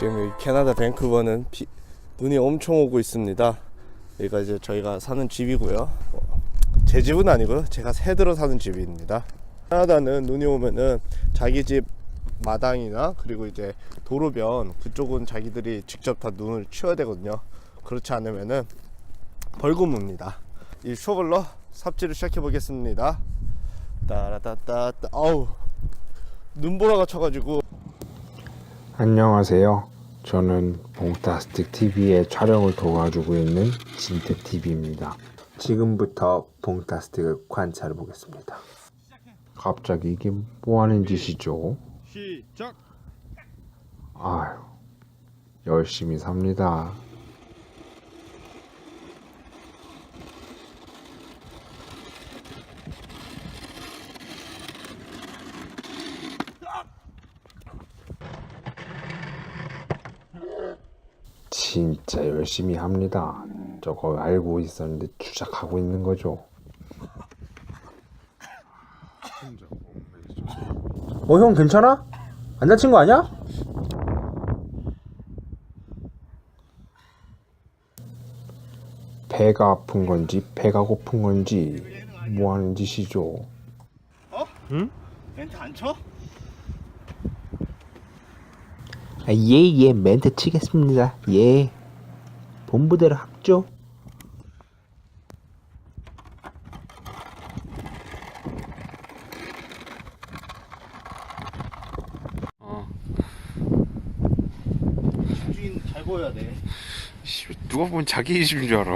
지금 이 캐나다 밴쿠버는 비, 눈이 엄청 오고 있습니다. 여기가 이제 저희가 사는 집이고요. 어, 제 집은 아니고요. 제가 새 들어 사는 집입니다. 캐나다는 눈이 오면은 자기 집 마당이나 그리고 이제 도로변 그쪽은 자기들이 직접 다 눈을 치워야 되거든요. 그렇지 않으면은 벌금입니다. 이 쇼벨러 삽질을 시작해 보겠습니다. 따라따따따 아우 눈보라가 쳐가지고 안녕하세요. 저는 봉타스틱 TV의 촬영을 도와주고 있는 진태 TV입니다. 지금부터 봉타스틱을 관찰해 보겠습니다. 갑자기 이게 뭐 하는 짓이죠? 시작. 아유, 열심히 삽니다. 진짜 열심히 합니다. 저거 알고 있었는데 주작하고 있는 거죠. 어, 형 괜찮아? 안 다친 거 아니야? 배가 아픈 건지 배가 고픈 건지 뭐 하는 짓이죠? 멘트 안 쳐? 아, 예, 예, 멘트 치겠습니다. 예. 본부대로 합죠? 주인 잘 보여야 돼. 씨, 누가 보면 자기 집인 줄 알아.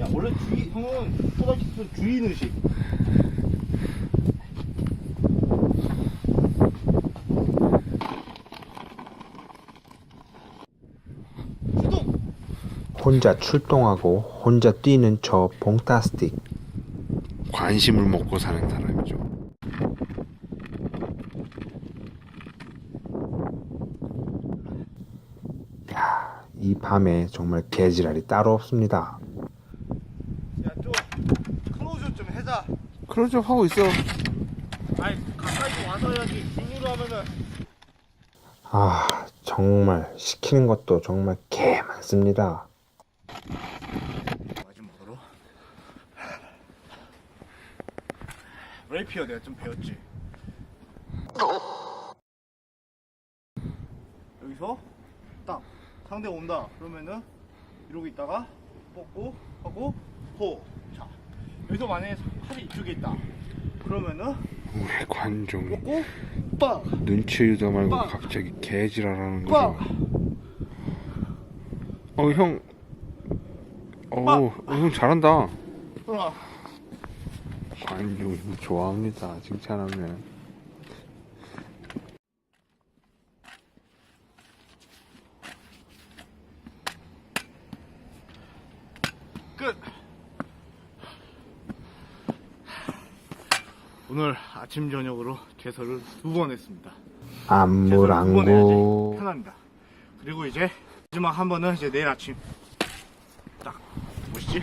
야 원래 주인 형은 초등학교 주인 의식. 혼자 출동하고 혼자 뛰는 저 봉타스틱. 관심을 먹고 사는 사람이죠. 이 밤에 정말 개지랄이 따로 없습니다. 야좀 클로즈 좀 해자. 좀 하고 있어. 아니 가까이 좀 와서 해야지. 중으로 하면은. 아, 정말 시키는 것도 정말 개 많습니다. 마지막으로 레이피어 내가 좀 배웠지. 여기서 딱 상대 온다 그러면은 이러고 있다가 뽑고 하고 호. 자 여기서 만약에 칼이 이쪽에 있다. 그러면은 왜 관종 뽑고 빡. 눈치도 말고 빡. 갑자기 개지랄하는 빡. 거죠. 어 형. 어, 빡. 어, 형 잘한다. 빡. 관종 좋아합니다. 칭찬하면. 끝. 오늘 아침 저녁으로 제설을 두 번 했습니다. 안물안구. 편합니다. 그리고 이제 마지막 한 번은 이제 내일 아침 五十。